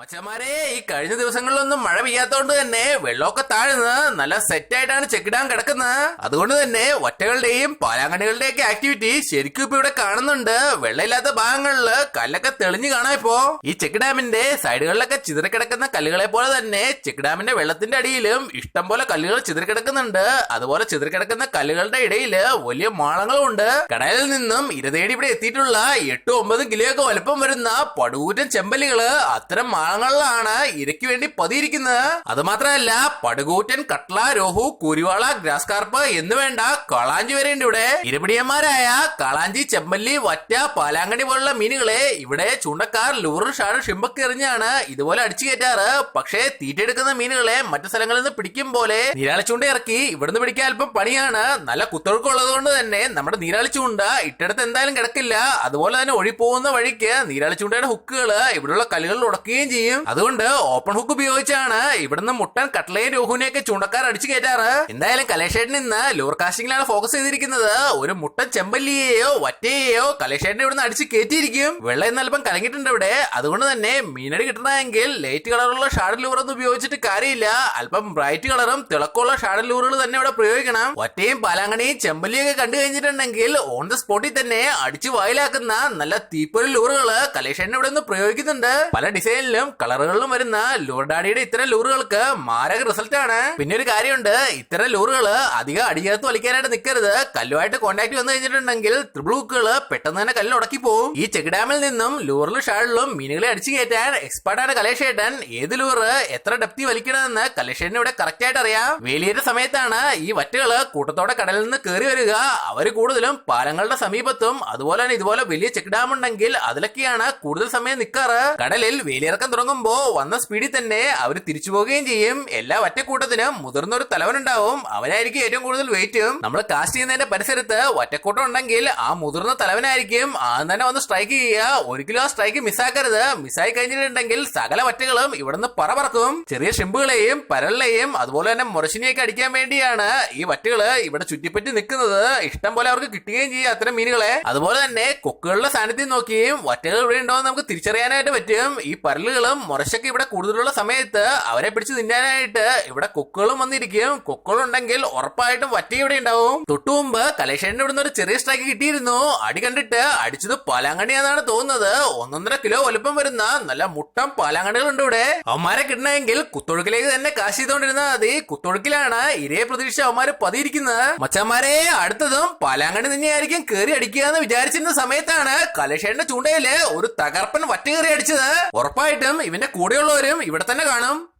മച്ചമാരെ ഈ കഴിഞ്ഞ ദിവസങ്ങളിലൊന്നും മഴ പെയ്യാത്തോണ്ട് തന്നെ വെള്ളമൊക്കെ താഴ്ന്ന് നല്ല സെറ്റ് ആയിട്ടാണ് ഡാം കിടക്കുന്നത് അതുകൊണ്ട് തന്നെ ഒറ്റകളുടെയും പാലാങ്കണികളുടെയും ഒക്കെ ആക്ടിവിറ്റി ശരിക്കും ഇപ്പൊ ഇവിടെ കാണുന്നുണ്ട്. വെള്ളമില്ലാത്ത ഭാഗങ്ങളിൽ കല്ലൊക്കെ തെളിഞ്ഞു കാണാം ഇപ്പോ. ഈ ചെക്ക് ഡാമിന്റെ സൈഡുകളിലൊക്കെ ചിതറിക്കിടക്കുന്ന കല്ലുകളെ പോലെ തന്നെ ചെക്ക് ഡാമിന്റെ വെള്ളത്തിന്റെ അടിയിലും ഇഷ്ടം പോലെ കല്ലുകൾ ചിതറിക്കിടക്കുന്നുണ്ട്. അതുപോലെ ചിതറിക്കിടക്കുന്ന കല്ലുകളുടെ ഇടയിൽ വലിയ മാളങ്ങളും ഉണ്ട്. കടലിൽ നിന്നും ഇരതേടി ഇവിടെ എത്തിയിട്ടുള്ള എട്ടും ഒമ്പതും കിലോയൊക്കെ വലുപ്പം വരുന്ന പടുകൂറ്റൻ ചെമ്പലികൾ അത്തരം മാളങ്ങളിലാണ് ഇരയ്ക്ക് വേണ്ടി പതിയിരിക്കുന്നത്. അത് മാത്രമല്ല പടുകൂറ്റൻ കട്ട്ല രോഹു കുരുവാള ഗ്രാസ് കാർപ്പ് എന്ന് വേണ്ട കളാഞ്ചി വരെ ഉണ്ട് ഇവിടെ. ഇരപിടിയന്മാരായ കളാഞ്ചി ചെമ്പല്ലി വറ്റ പാലാങ്കണി പോലുള്ള മീനുകളെ ഇവിടെ ചൂണ്ടക്കാർ ലൂറും ഷാഡ് ഷിമ്പൊക്കെ എറിഞ്ഞാണ് ഇതുപോലെ അടിച്ചു കയറ്റാറ്. പക്ഷേ തീറ്റെടുക്കുന്ന മീനുകളെ മറ്റു സ്ഥലങ്ങളിൽ നിന്ന് പിടിക്കും പോലെ നീരാളി ചൂണ്ട ഇറക്കി ഇവിടുന്ന് പിടിക്കാൻ അല്പം പണിയാണ്. നല്ല കുത്തൊഴുക്കുള്ളത് കൊണ്ട് തന്നെ നമ്മുടെ നീരാളി ചൂണ്ട ഇട്ടടുത്ത് എന്തായാലും കിടക്കില്ല. അതുപോലെ തന്നെ ഒഴിപ്പോകുന്ന വഴിക്ക് നീരാളി ചൂണ്ടയുടെ ഹുക്കുകൾ ഇവിടെയുള്ള കല്ലുകളിൽ ഉടക്കുകയും ചെയ്യും. അതുകൊണ്ട് ഓപ്പൺ ഹുക്ക് ഉപയോഗിച്ചാണ് ഇവിടുന്ന് മുട്ടൻ കട്ട്ലയും രോഹുവിനെയൊക്കെ ചൂണ്ടക്കാർ അടിച്ചു കയറ്റാറ്. എന്തായാലും കലേഷേട്ടൻ ഇന്ന് ലൂർ കാസ്റ്റിംഗിലാണ് ഫോക്കസ് ചെയ്തിരിക്കുന്നത്. ഒരു മുട്ടൻ ചെമ്പല്ലിയെയോ വറ്റയെയോ കലേഷേട്ടനെ ഇവിടുന്ന് അടിച്ച് കയറ്റിയിരിക്കും. വെള്ളം ഇന്ന് അല്പം കലങ്ങിയിട്ടുണ്ട് ഇവിടെ. അതുകൊണ്ട് തന്നെ മീനടി കിട്ടണമെങ്കിൽ ലൈറ്റ് കളറുള്ള ഷാഡൽ ലൂർ ഒന്നും ഉപയോഗിച്ചിട്ട് കാര്യമില്ല. അല്പം ബ്രൈറ്റ് കളറും തിളക്കമുള്ള ഷാഡൽ ലൂറുകൾ തന്നെ ഇവിടെ പ്രയോഗിക്കണം. ഒറ്റയും പാലാങ്കണിയും ചെമ്പല്ലിയൊക്കെ കണ്ടു കഴിഞ്ഞിട്ടുണ്ടെങ്കിൽ ഓൺ ദ സ്പോട്ടിൽ തന്നെ അടിച്ചു വായിലാക്കുന്ന നല്ല തീപ്പൊരു ലൂറുകൾ കലേഷേട്ടൻ ഇവിടെ നിന്ന് പ്രയോഗിക്കുന്നുണ്ട്. പല ഡിസൈനിലും കളറുകളിലും വരുന്ന ലൂർഡാഡിയുടെ ഇത്തരം ലൂറുകൾക്ക് മാരക റിസൾട്ട് ആണ്. പിന്നെ ഒരു കാര്യമുണ്ട്. ഇത്തരം ലൂറുകൾ അധികം അടിയകത്ത് വലിക്കാനായിട്ട് നിൽക്കരുത് കല്ലുമായിട്ട് കോണ്ടാക്ട് വന്നു കഴിഞ്ഞിട്ടുണ്ടെങ്കിൽ ത്രിബ്ലൂക്കുകൾ പെട്ടെന്ന് തന്നെ കല്ലിൽ ഉടക്കി പോകും ഈ ചെക്ക് ഡാമിൽ നിന്നും ലൂറിലും ഷാളിലും മീനുകളെ അടിച്ചു കയറ്റാൻ എക്സ്പേർട്ടാണ് കലേഷേട്ടൻ. ഏത് ലൂറ് എത്ര ഡെപ്തി വലിക്കണമെന്ന് കലേഷേട്ടന് ഇവിടെ കറക്റ്റ് ആയിട്ട് അറിയാം. വേലിയേറ്റ സമയത്താണ് ഈ വറ്റുകൾ കൂട്ടത്തോടെ കടലിൽ നിന്ന് കയറി വരിക. അവർ കൂടുതലും പാലങ്ങളുടെ സമീപത്തും അതുപോലെ തന്നെ ഇതുപോലെ വലിയ ചെക്ക് ഡാം ഉണ്ടെങ്കിൽ അതിലൊക്കെയാണ് കൂടുതൽ സമയം നിൽക്കാറ് കടലിൽ വേലിയിറക്കം തുടങ്ങുമ്പോ വന്ന സ്പീഡിൽ തന്നെ അവർ തിരിച്ചു പോവുകയും ചെയ്യും. എല്ലാ ഒറ്റക്കൂട്ടത്തിനും മുതിർന്ന ഒരു തലവനുണ്ടാവും. അവനായിരിക്കും ഏറ്റവും കൂടുതൽ വെയിറ്റ് നമ്മൾ കാസ്റ്റ് ചെയ്യുന്നതിന്റെ പരിസരത്ത് ഒറ്റക്കൂട്ടം ഉണ്ടെങ്കിൽ ആ മുതിർന്ന തലവനായിരിക്കും. ആദ്യം തന്നെ വന്ന് സ്ട്രൈക്ക് ചെയ്യുക. ഒരിക്കലും ആ സ്ട്രൈക്ക് മിസ്സാക്കരുത് മിസ്സായി കഴിഞ്ഞിട്ടുണ്ടെങ്കിൽ സകല വറ്റകളും ഇവിടുന്ന് പറ പറക്കും ചെറിയ ഷിമ്പുകളെയും പരലിനെയും അതുപോലെ തന്നെ മുറശിനെയൊക്കെ അടിക്കാൻ വേണ്ടിയാണ് ഈ വറ്റുകൾ ഇവിടെ ചുറ്റിപ്പറ്റി നിൽക്കുന്നത്. ഇഷ്ടം പോലെ അവർക്ക് കിട്ടുകയും ചെയ്യും അത്തരം മീനുകളെ. അതുപോലെ തന്നെ കൊക്കുകളുടെ സാന്നിധ്യം നോക്കിയും വറ്റകൾ ഇവിടെ ഉണ്ടോ എന്ന് നമുക്ക് തിരിച്ചറിയാനായിട്ട് പറ്റും. ഈ പരലുകളും മുറശൊക്കെ ഇവിടെ കൂടുതലുള്ള സമയത്ത് അവരെ പിടിച്ചു തിന്നാനായിട്ട് ഇവിടെ കൊക്കുകളും വന്നിരിക്കും. കൊക്കുകളുണ്ടെങ്കിൽ ഉറപ്പായിട്ടും വറ്റി ഇവിടെ ഉണ്ടാവും. തൊട്ടു മുമ്പ് കലേഷന്റെ ഇവിടുന്ന് ഒരു ചെറിയ സ്ട്രൈക്ക് കിട്ടിയിരുന്നു. അടി കണ്ടിട്ട് അടിച്ചത് പാലാങ്കണിയാണെന്നാണ് തോന്നുന്നത്. ഒന്നൊന്നര കിലോ വലുപ്പം വരുന്ന നല്ല മുട്ടം പാലാങ്കണികളുണ്ട് ഇവിടെ. അവന്മാരെ കിട്ടണമെങ്കിൽ കുത്തൊഴുക്കിലേക്ക് തന്നെ കാശ് ചെയ്തോണ്ടിരുന്നാൽ മതി. കുത്തൊഴുക്കിലാണ് ഇരേ പ്രതീക്ഷ അവന്മാര് പതിയിരിക്കുന്നത്. മച്ചന്മാരെ അടുത്തതും പാലാങ്കണി തന്നെയായിരിക്കും കയറി അടിക്കുക എന്ന് വിചാരിച്ചിരുന്ന സമയത്താണ് കലേഷന്റെ ചൂണ്ടയിൽ ഒരു തകർപ്പൻ വറ്റ കയറി അടിച്ചത്. ഉറപ്പായിട്ടും ഇവന്റെ കൂടെയുള്ളവരും ഇവിടെ തന്നെ കാണും.